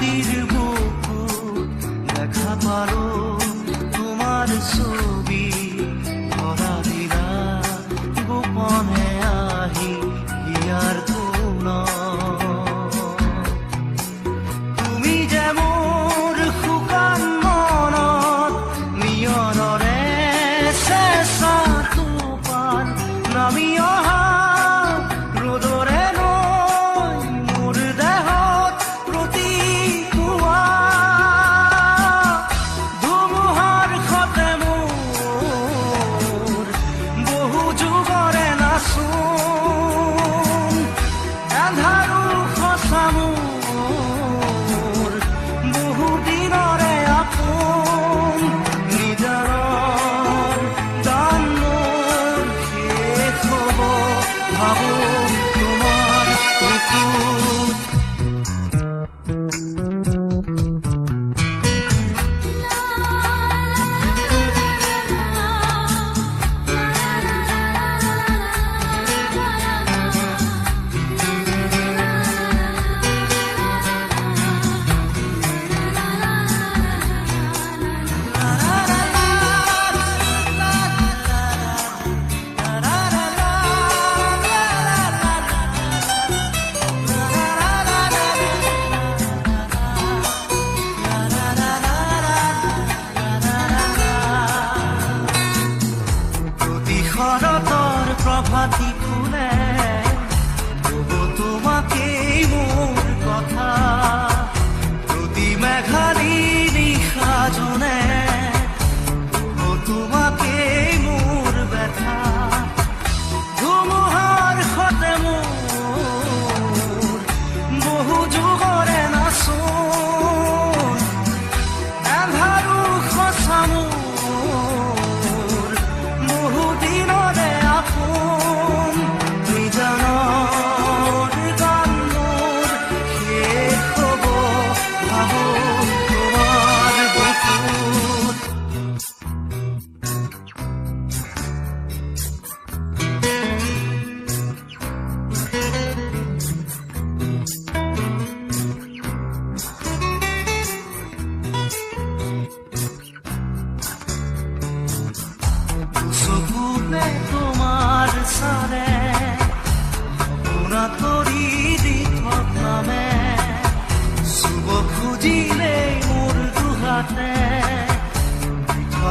你却不。favor.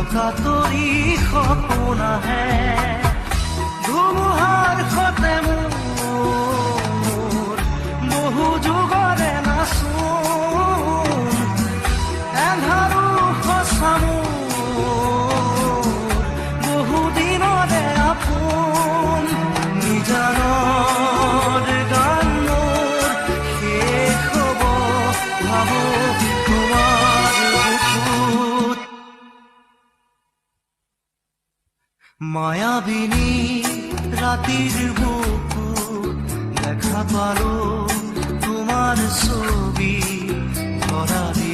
धोखा तोरी खो है धुमुहा মায়াবিনী রাতির বুকুর দেখা পারো তোমার ছবি ধরারে